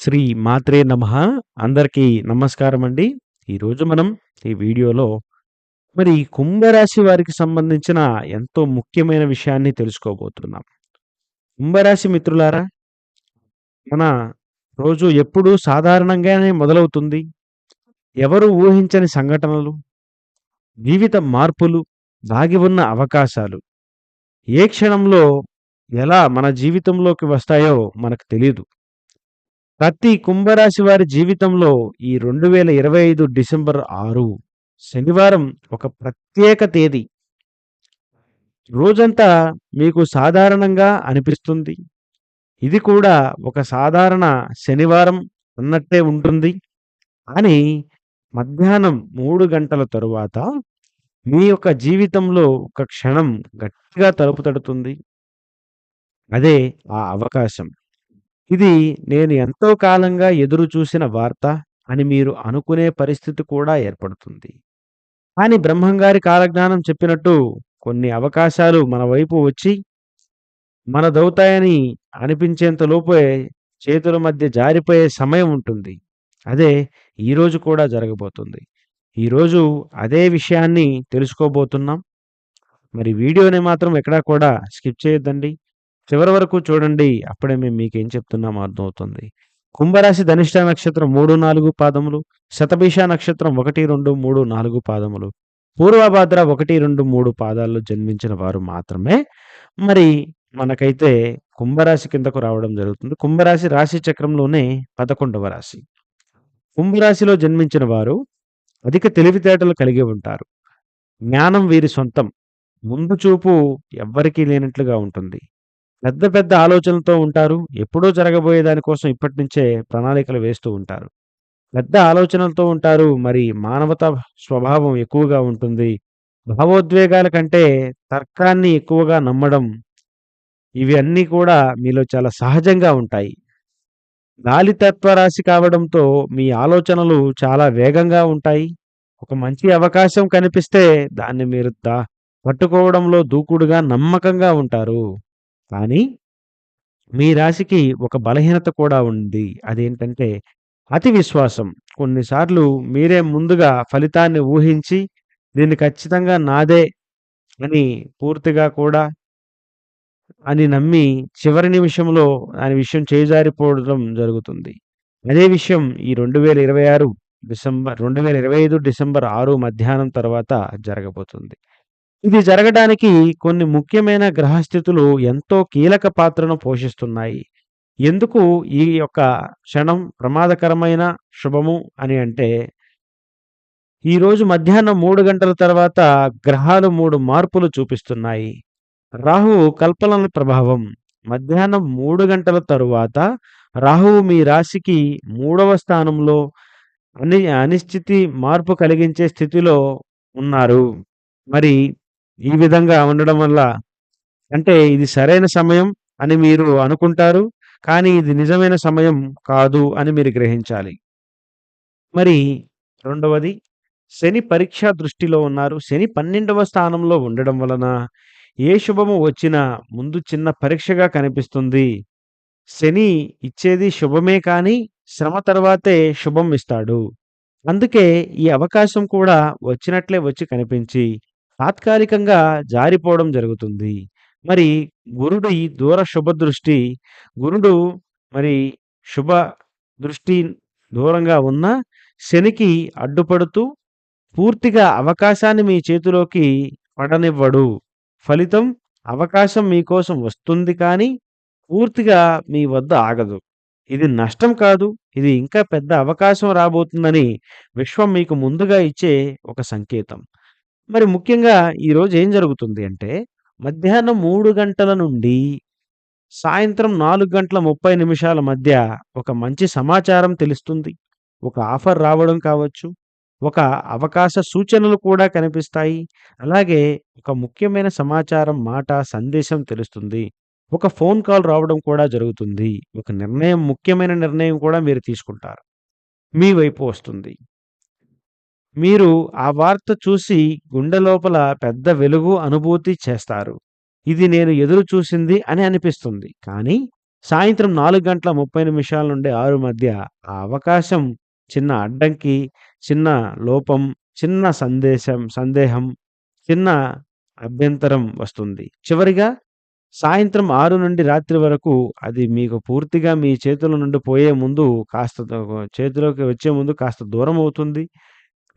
శ్రీ మాత్రే నమః. అందరికీ నమస్కారం అండి ఈరోజు మనం ఈ వీడియోలో మరి కుంభరాశి వారికి సంబంధించిన ఎంతో ముఖ్యమైన విషయాన్ని తెలుసుకోబోతున్నాం. కుంభరాశి మిత్రులారా మన రోజు ఎప్పుడు సాధారణంగానే మొదలవుతుంది. ఎవరు ఊహించని సంఘటనలు, జీవిత మార్పులు, దాగి ఉన్న అవకాశాలు ఏ క్షణంలో ఎలా మన జీవితంలోకి వస్తాయో మనకు తెలియదు ప్రతి కుంభరాశి వారి జీవితంలో ఈ 2025 డిసెంబర్ ఆరు శనివారం ఒక ప్రత్యేక తేదీ. రోజంతా మీకు సాధారణంగా అనిపిస్తుంది. ఇది కూడా ఒక సాధారణ శనివారం అన్నట్టే ఉంటుంది. కానీ మధ్యాహ్నం మూడు గంటల తరువాత మీ యొక్క జీవితంలో ఒక క్షణం గట్టిగా తలుపు తడుతుంది. అదే ఆ అవకాశం. ఇది నేను ఎంతో కాలంగా ఎదురు చూసిన వార్త అని మీరు అనుకునే పరిస్థితి కూడా ఏర్పడుతుంది. కానీ బ్రహ్మంగారి కాలజ్ఞానం చెప్పినట్టు కొన్ని అవకాశాలు మన వైపు వచ్చి మనదవుతాయని అనిపించేంతలోపే చేతుల మధ్య జారిపోయే సమయం ఉంటుంది. అదే ఈరోజు కూడా జరగబోతుంది. ఈరోజు అదే విషయాన్ని తెలుసుకోబోతున్నాం. మరి వీడియోని మాత్రం ఎక్కడా కూడా స్కిప్ చేయొద్దండి. చివరి వరకు చూడండి. అప్పుడే మేము మీకేం చెప్తున్నామో అర్థమవుతుంది. కుంభరాశి ధనిష్ట నక్షత్రం 3, 4 పాదములు, శతభిష నక్షత్రం 1, 2, 3, 4 పాదములు, పూర్వభాద్ర 1, 2, 3 పాదాల్లో జన్మించిన వారు మాత్రమే మరి మనకైతే కుంభరాశి కిందకు రావడం జరుగుతుంది. కుంభరాశి రాశి చక్రంలోనే 11వ రాశి. కుంభరాశిలో జన్మించిన వారు అధిక తెలివితేటలు కలిగి ఉంటారు. జ్ఞానం వీరి సొంతం. ముందు చూపు ఎవ్వరికీ లేనట్లుగా ఉంటుంది. పెద్ద పెద్ద ఆలోచనలతో ఉంటారు. ఎప్పుడో జరగబోయే దానికోసం ఇప్పటి నుంచే ప్రణాళికలు వేస్తూ ఉంటారు. పెద్ద ఆలోచనలతో ఉంటారు. మరి మానవత స్వభావం ఎక్కువగా ఉంటుంది. భావోద్వేగాల కంటే తర్కాన్ని ఎక్కువగా నమ్మడం ఇవి అన్నీ కూడా మీలో చాలా సహజంగా ఉంటాయి. గాలి తత్వరాశి కావడంతో మీ ఆలోచనలు చాలా వేగంగా ఉంటాయి. ఒక మంచి అవకాశం కనిపిస్తే దాన్ని మీరు దా పట్టుకోవడంలో దూకుడుగా, నమ్మకంగా ఉంటారు. కానీ మీ రాశికి ఒక బలహీనత కూడా ఉంది. అదేంటంటే అతి విశ్వాసం. కొన్నిసార్లు మీరే ముందుగా ఫలితాన్ని ఊహించి దీన్ని ఖచ్చితంగా నాదే అని పూర్తిగా కూడా అని నమ్మి చివరి నిమిషంలో దాని విషయం చేజారిపోవడం జరుగుతుంది. అదే విషయం ఈ 2026 డిసెంబర్ 2025 డిసెంబర్ ఆరు మధ్యాహ్నం తర్వాత జరగబోతుంది. ఇది జరగడానికి కొన్ని ముఖ్యమైన గ్రహస్థితులు ఎంతో కీలక పాత్రను పోషిస్తున్నాయి. ఎందుకు ఈ యొక్క క్షణం ప్రమాదకరమైన శుభము అని అంటే ఈరోజు మధ్యాహ్నం మూడు గంటల తర్వాత గ్రహాలు మూడు మార్పులు చూపిస్తున్నాయి. రాహువు కల్పనల ప్రభావం. మధ్యాహ్నం మూడు గంటల తరువాత రాహువు మీ రాశికి మూడవ స్థానంలో అని అనిశ్చితి మార్పు కలిగించే స్థితిలో ఉన్నారు. మరి ఈ విధంగా ఉండడం వల్ల అంటే ఇది సరైన సమయం అని మీరు అనుకుంటారు. కానీ ఇది నిజమైన సమయం కాదు అని మీరు గ్రహించాలి. మరి రెండవది శని పరీక్ష దృష్టిలో ఉన్నారు. శని 12వ స్థానంలో ఉండడం వలన ఏ శుభము వచ్చినా ముందు చిన్న పరీక్షగా కనిపిస్తుంది. శని ఇచ్చేది శుభమే కానీ శ్రమ తర్వాతే శుభం ఇస్తాడు. అందుకే ఈ అవకాశం కూడా వచ్చినట్లే వచ్చి కనిపించి తాత్కాలికంగా జారిపోవడం జరుగుతుంది. మరి గురుడి దూర శుభ దృష్టి గురుడు మరి శుభ దృష్టి దూరంగా ఉన్న శనికి అడ్డుపడుతూ పూర్తిగా అవకాశాన్ని మీ చేతిలోకి పడనివ్వడు. ఫలితం అవకాశం మీకోసం వస్తుంది కానీ పూర్తిగా మీ వద్ద ఆగదు. ఇది నష్టం కాదు. ఇది ఇంకా పెద్ద అవకాశం రాబోతుందని విశ్వం మీకు ముందుగా ఇచ్చే ఒక సంకేతం. మరి ముఖ్యంగా ఈరోజు ఏం జరుగుతుంది అంటే మధ్యాహ్నం 3 గంటల నుండి సాయంత్రం నాలుగు గంటల 30 నిమిషాల మధ్య ఒక మంచి సమాచారం తెలుస్తుంది. ఒక ఆఫర్ రావడం కావచ్చు. ఒక అవకాశ సూచనలు కూడా కనిపిస్తాయి. అలాగే ఒక ముఖ్యమైన సమాచారం, మాట, సందేశం తెలుస్తుంది. ఒక ఫోన్ కాల్ రావడం కూడా జరుగుతుంది. ఒక నిర్ణయం ముఖ్యమైన నిర్ణయం కూడా మీరు తీసుకుంటారు. మీ వైపు వస్తుంది. మీరు ఆ వార్త చూసి గుండె లోపల పెద్ద వెలుగు అనుభూతి చేస్తారు. ఇది నేను ఎదురు చూసింది అని అనిపిస్తుంది. కానీ సాయంత్రం నాలుగు గంటల 30 నిమిషాల నుండి ఆరు మధ్య ఆ అవకాశం చిన్న అడ్డంకి, చిన్న లోపం, చిన్న సందేశం సందేహం, చిన్న అభ్యంతరం వస్తుంది. చివరిగా సాయంత్రం ఆరు నుండి రాత్రి వరకు అది మీకు పూర్తిగా మీ చేతుల నుండి పోయే ముందు కాస్త చేతిలోకి వచ్చే ముందు కాస్త దూరం అవుతుంది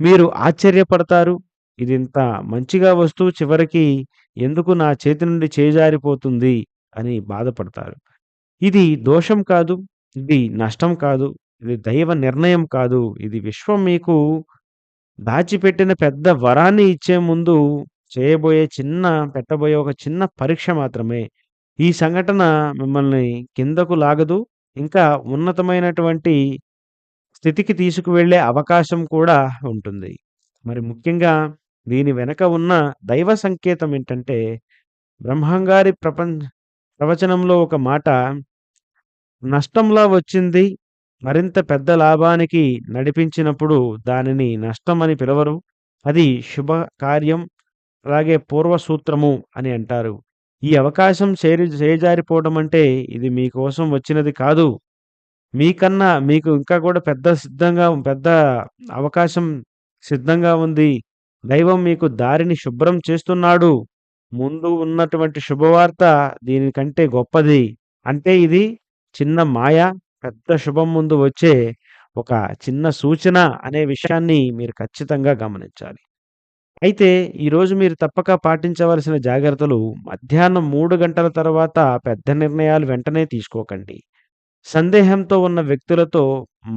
మీరు ఆశ్చర్యపడతారు. ఇదింత మంచిగా వస్తూ చివరికి ఎందుకు నా చేతి నుండి చేజారిపోతుంది అని బాధపడతారు. ఇది దోషం కాదు. ఇది నష్టం కాదు. ఇది దైవ నిర్ణయం కాదు. ఇది విశ్వం మీకు దాచిపెట్టిన పెద్ద వరాన్ని ఇచ్చే ముందు చేయబోయే చిన్న పెట్టబోయే ఒక చిన్న పరీక్ష మాత్రమే. ఈ సంఘటన మిమ్మల్ని కిందకు లాగదు. ఇంకా ఉన్నతమైనటువంటి స్థితికి తీసుకువెళ్ళే అవకాశం కూడా ఉంటుంది. మరి ముఖ్యంగా దీని వెనక ఉన్న దైవ సంకేతం ఏంటంటే బ్రహ్మంగారి ప్రపంచ ప్రవచనంలో ఒక మాట నష్టంలా వచ్చింది. మరింత పెద్ద లాభానికి నడిపించినప్పుడు దానిని నష్టం అని పిలవరు. అది శుభ కార్యం. అలాగే పూర్వసూత్రము అని అంటారు. ఈ అవకాశం చేరి చేజారిపోవడం అంటే ఇది మీకోసం వచ్చినది కాదు. మీకన్నా మీకు ఇంకా కూడా పెద్ద సిద్ధంగా పెద్ద అవకాశం సిద్ధంగా ఉంది. దైవం మీకు దారిని శుభ్రం చేస్తున్నాడు. ముందు ఉన్నటువంటి శుభవార్త దీనికంటే గొప్పది. అంటే ఇది చిన్న మాయ, పెద్ద శుభం ముందు వచ్చే ఒక చిన్న సూచన అనే విషయాన్ని మీరు ఖచ్చితంగా గమనించాలి. అయితే ఈరోజు మీరు తప్పక పాటించవలసిన జాగ్రత్తలు మధ్యాహ్నం మూడు గంటల తర్వాత పెద్ద నిర్ణయాలు వెంటనే తీసుకోకండి. సందేహంతో ఉన్న వ్యక్తులతో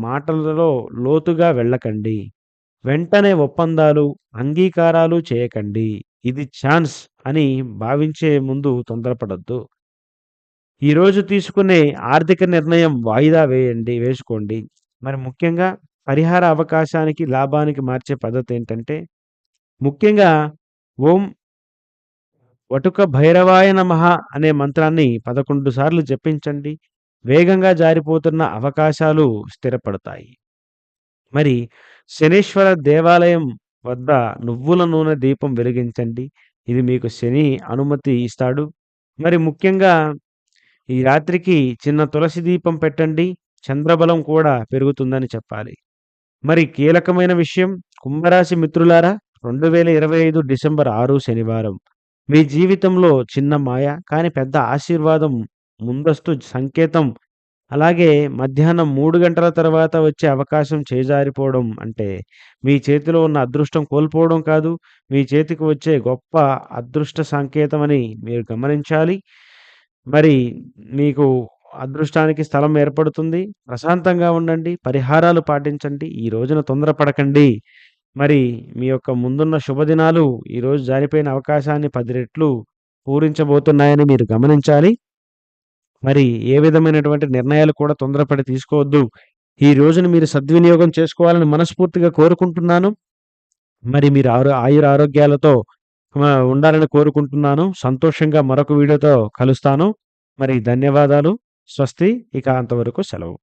మాటలలో లోతుగా వెళ్ళకండి. వెంటనే ఒప్పందాలు, అంగీకారాలు చేయకండి. ఇది ఛాన్స్ అని భావించే ముందు తొందరపడద్దు ఈరోజు తీసుకునే ఆర్థిక నిర్ణయం వాయిదా వేయండి వేసుకోండి. మరి ముఖ్యంగా పరిహార అవకాశానికి, లాభానికి మార్చే పద్ధతి ఏంటంటే ముఖ్యంగా ఓం వటుక భైరవాయ నమః అనే మంత్రాన్ని 11 సార్లు జపించండి. వేగంగా జారిపోతున్న అవకాశాలు స్థిరపడతాయి. మరి శనీశ్వర దేవాలయం వద్ద నువ్వుల నూనె దీపం వెలిగించండి. ఇది మీకు శని అనుమతి ఇస్తాడు. మరి ముఖ్యంగా ఈ రాత్రికి చిన్న తులసి దీపం పెట్టండి. చంద్రబలం కూడా పెరుగుతుందని చెప్పాలి. మరి కీలకమైన విషయం కుంభరాశి మిత్రులారా 2025 డిసెంబర్ ఆరు శనివారం. మీ జీవితంలో చిన్న మాయ కానీ పెద్ద ఆశీర్వాదం ముందస్తు సంకేతం. అలాగే మధ్యాహ్నం మూడు గంటల తర్వాత వచ్చే అవకాశం చేజారిపోవడం అంటే మీ చేతిలో ఉన్న అదృష్టం కోల్పోవడం కాదు. మీ చేతికి వచ్చే గొప్ప అదృష్ట సంకేతమని మీరు గమనించాలి. మరి మీకు అదృష్టానికి స్థలం ఏర్పడుతుంది. ప్రశాంతంగా ఉండండి. పరిహారాలు పాటించండి. ఈ రోజున తొందరపడకండి. మరి మీ యొక్క ముందున్న శుభదినాలు ఈరోజు జారిపోయిన అవకాశాన్ని పది రెట్లు పూరించబోతున్నాయని మీరు గమనించాలి. మరి ఏ విధమైనటువంటి నిర్ణయాలు కూడా తొందరపడి తీసుకోవద్దు. ఈ రోజును మీరు సద్వినియోగం చేసుకోవాలని మనస్ఫూర్తిగా కోరుకుంటున్నాను. మరి మీరు ఆరు ఆయుర ఆరోగ్యాలతో ఉండాలని కోరుకుంటున్నాను. సంతోషంగా మరొక వీడియోతో కలుస్తాను. మరి ధన్యవాదాలు. స్వస్తి. ఇక అంతవరకు సెలవు.